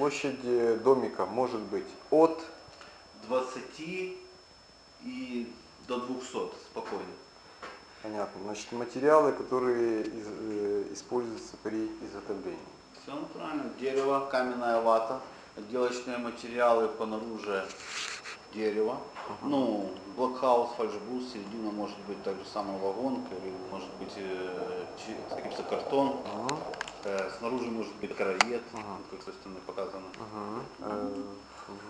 Площадь домика может быть от 20 и до 200 спокойно. Понятно. Значит, материалы, которые из- э, используются при изготовлении. Все натурально. Дерево, каменная вата, отделочные материалы понаружи дерево. Ну, блокхаус, фальшбрус, середина может быть так же самое вагонка, или может быть э, гипсокартон. Мгм. Э, снаружи может быть караед, вот как со стороны показано. Мгм. Э,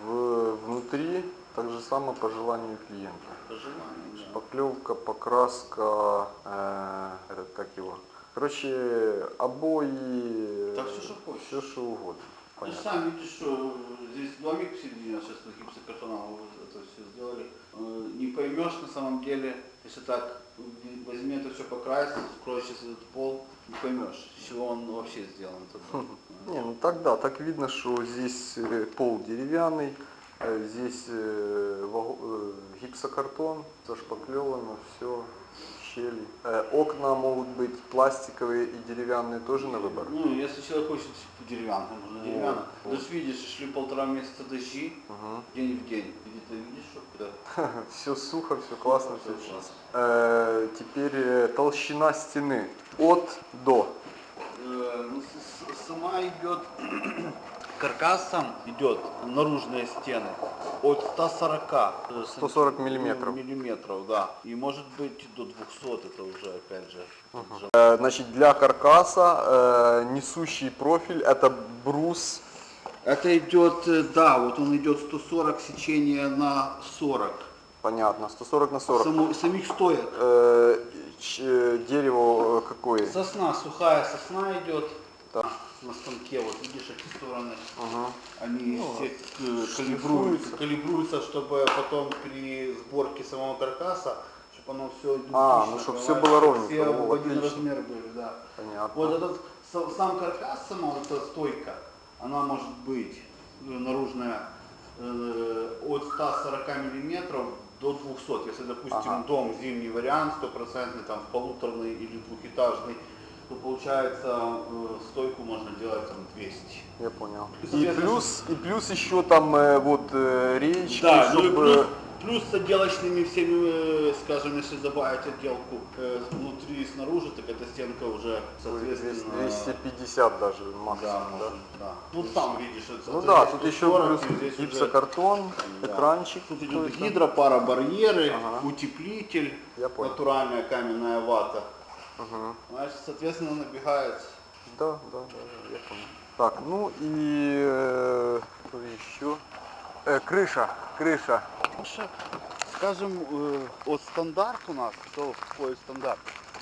в- внутри так же самое по желанию клиента. По желанию, да. Шпаклевка, покраска, э, этот, как его. Короче, обои, Так, всё, что хочешь. все что угодно. Ты Понятно. сам видишь, что здесь домик посередине, а сейчас на вот это все сделали. Э, Не поймешь на самом деле, если так возьми это все покрась, скроешь сейчас этот пол, не поймешь, из чего он вообще сделан. Не, ну тогда так видно, что здесь э, пол деревянный, э, здесь гипсокартон, зашпаклевано, все, щели. Э, Окна могут быть пластиковые и деревянные тоже на выбор. Ну, если человек хочет деревянный, можно деревянно. вот. Ты же видишь, шли полтора месяца дожди, Мгм. день в день. Где-то видишь, что куда? Все сухо, все классно, все чисто. Э, Теперь э, толщина стены от до. Э, ну, сама идет, каркасом идет наружные стены от 140. э, 140 миллиметров. Миллиметров, да. И может быть до 200, это уже опять же. Э, Значит, для каркаса э, несущий профиль это брус. Это идет, э, да, вот он идет 140 сечение на 40. Понятно, 140 на 40. Само- самих стоек. Э, ч- дерево какое? Сосна, сухая сосна идет. Да. На станке, вот видишь эти стороны. Ага. Они Ну, все калибруются, калибруются, чтобы потом при сборке самого каркаса, чтобы оно все А, ну, чтоб всё было ровненько. Все в один отлично. размер были, да. Понятно. Вот этот са- сам каркас, сама вот эта стойка, она может быть э, наружная э, от 140 миллиметров до 200. Если, допустим, Ага. дом зимний вариант, стопроцентный, там полуторный или двухэтажный, то получается э, стойку можно делать там 200. Я понял. И, плюс, и плюс еще там э, вот э, речки, Да, ну чтобы... плюс, плюс с отделочными всеми, скажем, если добавить отделку внутри и снаружи, так эта стенка уже, соответственно... 250 даже Да, максимум, да? может, да. Ну там видишь, это Ну да, тут еще 140, плюс гипсокартон, Да. экранчик. Тут идет это? гидропара, барьеры, Ага. утеплитель, натуральная каменная вата. Мгм. Значит, соответственно, набегает. Да, да, да, я понял. Так, ну и э, что еще? Э, крыша, крыша. Наша, скажем, э, вот стандарт у нас, что в стандарт,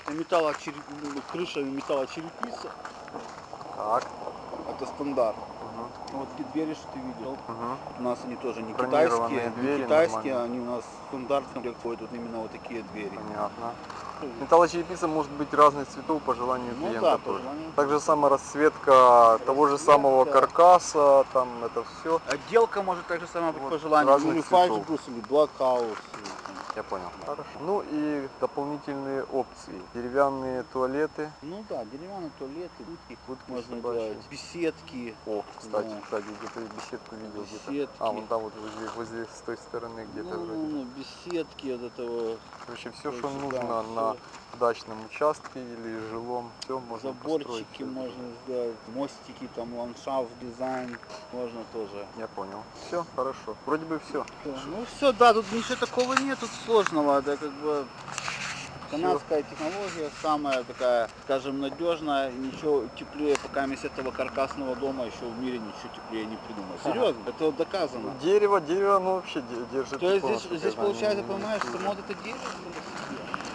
металлочереп... крыша металлочерепица, Так. это стандарт. Мгм, Ну, Вот двери, что ты видел, мгм. у нас они тоже не китайские, двери не китайские, нормально. они у нас стандарт входят, вот именно вот такие двери. Понятно. Металлочерепица может быть разных цветов по желанию Ну клиента да, тоже. желанию. Так же самая расцветка того же самого Расцветка. каркаса, там это все. Отделка может так же самое быть Вот, по желанию, разных или фальшбрус, или блокхаус. Я понял. Хорошо. Ну и дополнительные опции. Деревянные туалеты. Ну да, деревянные туалеты, будки, Будки можно делать, беседки. О, кстати, Ну. кстати, где-то беседку видел где-то. Беседки. А, вон там вот возле, возле с той стороны где-то Ну, вроде. ну, беседки вот этого, Короче, все, что короче, нужно да, на. Дачном участке или жилом, все можно заборчики можно сделать, мостики, там ландшафт, дизайн, можно тоже. Я понял. Все, хорошо. Вроде бы все. Ну все, да, тут ничего такого нет, тут сложного, это как бы канадская технология, самая такая, скажем, надежная, ничего теплее, пока вместо этого каркасного дома еще в мире ничего теплее не придумали. Ага. Серьезно, это вот доказано. Дерево, дерево, оно вообще де- держит. То есть здесь, здесь получается, понимаешь, само вот это дерево,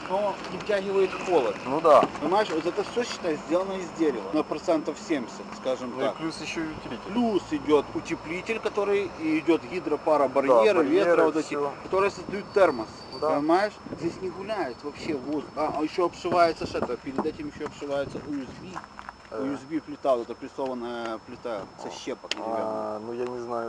оно не втягивает холод. Ну да. Понимаешь, вот это все, считай, сделано из дерева. На процентов 70, скажем Ну и так. плюс еще и утеплитель. Плюс идет утеплитель, который и идет гидропара, барьеры, барьеры, ветра, вот эти, которые создают термос. Да. Понимаешь? Здесь не гуляет вообще воздух. А, а еще обшивается что это, перед этим еще обшивается USB. Э. USB плита, вот эта прессованная плита со щепок. А, ну я не знаю.